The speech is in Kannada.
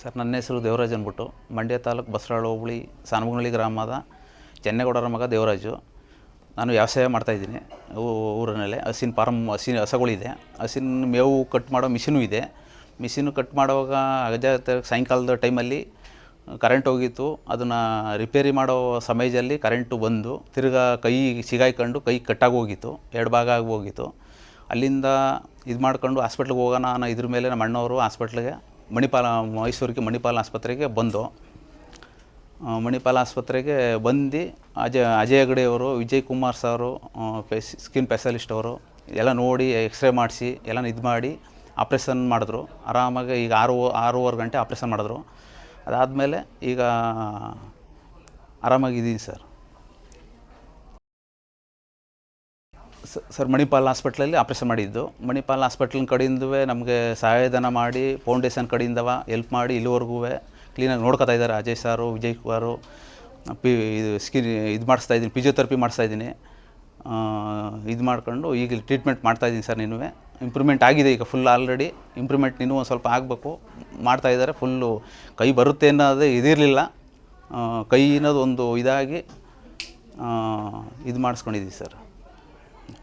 ಸರ್, ನನ್ನ ಹೆಸರು ದೇವರಾಜ್ ಅಂದ್ಬಿಟ್ಟು ಮಂಡ್ಯ ತಾಲೂಕು ಬಸರಾಳು ಹೋಬಳಿ ಸಾನಮಂಗಳಿ ಗ್ರಾಮದ ಚೆನ್ನೇಗೌಡರ ಮಗ ದೇವರಾಜು. ನಾನು ವ್ಯವಸಾಯ ಮಾಡ್ತಾಯಿದ್ದೀನಿ ಊರಿನಲ್ಲೇ ಹಸಿನ ಫಾರಮ್ ಹಸಿನ ಹಸಗಳಿದೆ ಹಸಿನ ಮೇವು ಕಟ್ ಮಾಡೋ ಮಿಷಿನೂ ಇದೆ. ಮಿಷಿನು ಕಟ್ ಮಾಡುವಾಗ ಅಗಜ ಸಾಯಂಕಾಲದ ಟೈಮಲ್ಲಿ ಕರೆಂಟ್ ಹೋಗಿತ್ತು. ಅದನ್ನು ರಿಪೇರಿ ಮಾಡೋ ಸಮಯದಲ್ಲಿ ಕರೆಂಟು ಬಂದು ತಿರ್ಗಾ ಕೈ ಸಿಗಾಯ್ಕೊಂಡು ಕೈ ಕಟ್ಟಾಗಿ ಹೋಗಿತ್ತು. ಎರಡು ಭಾಗ ಆಗಿ ಹೋಗಿತ್ತು. ಅಲ್ಲಿಂದ ಇದು ಮಾಡ್ಕೊಂಡು ಹಾಸ್ಪಿಟ್ಲಿಗೆ ಹೋಗೋಣ ಅನ್ನೋ ಇದ್ರ ಮೇಲೆ ನಮ್ಮ ಅಣ್ಣವರು ಹಾಸ್ಪಿಟ್ಲಿಗೆ ಮಣಿಪಾಲ, ಮೈಸೂರಿಗೆ ಮಣಿಪಾಲ ಆಸ್ಪತ್ರೆಗೆ ಬಂದು ಮಣಿಪಾಲ ಆಸ್ಪತ್ರೆಗೆ ಬಂದು ಅಜಯ್ ಅಜಯ್ ಹೆಗಡೆಯವರು ವಿಜಯ್ ಕುಮಾರ್ ಸಾರು ಫೆಸ್ ಸ್ಕಿನ್ ಸ್ಪೆಷಲಿಸ್ಟ್ ಅವರು ಎಲ್ಲ ನೋಡಿ ಎಕ್ಸ್ರೇ ಮಾಡಿಸಿ ಎಲ್ಲ ಇದು ಮಾಡಿ ಆಪ್ರೇಷನ್ ಮಾಡಿದ್ರು. ಆರಾಮಾಗಿ ಈಗ ಆರು, ಆರೂವರೆ ಗಂಟೆ ಆಪ್ರೇಷನ್ ಮಾಡಿದ್ರು. ಅದಾದಮೇಲೆ ಈಗ ಆರಾಮಾಗಿದ್ದೀನಿ ಸರ್. ಸರ್, ಮಣಿಪಾಲ್ ಹಾಸ್ಪಿಟ್ಲಲ್ಲಿ ಆಪ್ರೇಷನ್ ಮಾಡಿದ್ದು. ಮಣಿಪಾಲ್ ಹಾಸ್ಪಿಟ್ಲಿನ ಕಡೆಯಿಂದೂ ನಮಗೆ ಸಹಾಯಧನ ಮಾಡಿ, ಫೌಂಡೇಶನ್ ಕಡೆಯಿಂದವ ಎಲ್ಪ್ ಮಾಡಿ ಇಲ್ಲಿವರೆಗೂ ಕ್ಲೀನಾಗಿ ನೋಡ್ಕೊತಾ ಇದ್ದಾರೆ. ಅಜಯ್ ಸಾರು, ವಿಜಯ್ ಕುಮಾರು, ಪಿ, ಇದು ಸ್ಕಿನ್, ಇದು ಮಾಡಿಸ್ತಾ ಇದ್ದೀನಿ, ಫಿಸಿಯೋಥೆರಪಿ ಮಾಡಿಸ್ತಾ ಇದ್ದೀನಿ. ಇದು ಮಾಡ್ಕೊಂಡು ಈಗ ಟ್ರೀಟ್ಮೆಂಟ್ ಮಾಡ್ತಾ ಇದ್ದೀನಿ ಸರ್ ನೀನು ಇಂಪ್ರೂವ್ಮೆಂಟ್ ಆಗಿದೆ ಈಗ ಫುಲ್ ಆಲ್ರೆಡಿ. ಇಂಪ್ರೂವ್ಮೆಂಟ್ ಇನ್ನೂ ಒಂದು ಸ್ವಲ್ಪ ಆಗಬೇಕು. ಮಾಡ್ತಾ ಇದ್ದಾರೆ, ಫುಲ್ಲು ಕೈ ಬರುತ್ತೆ ಅನ್ನೋದೇ ಇದಿರಲಿಲ್ಲ. ಕೈ ಅನ್ನೋದು ಒಂದು ಇದಾಗಿ ಇದು ಮಾಡಿಸ್ಕೊಂಡಿದ್ದೀವಿ ಸರ್.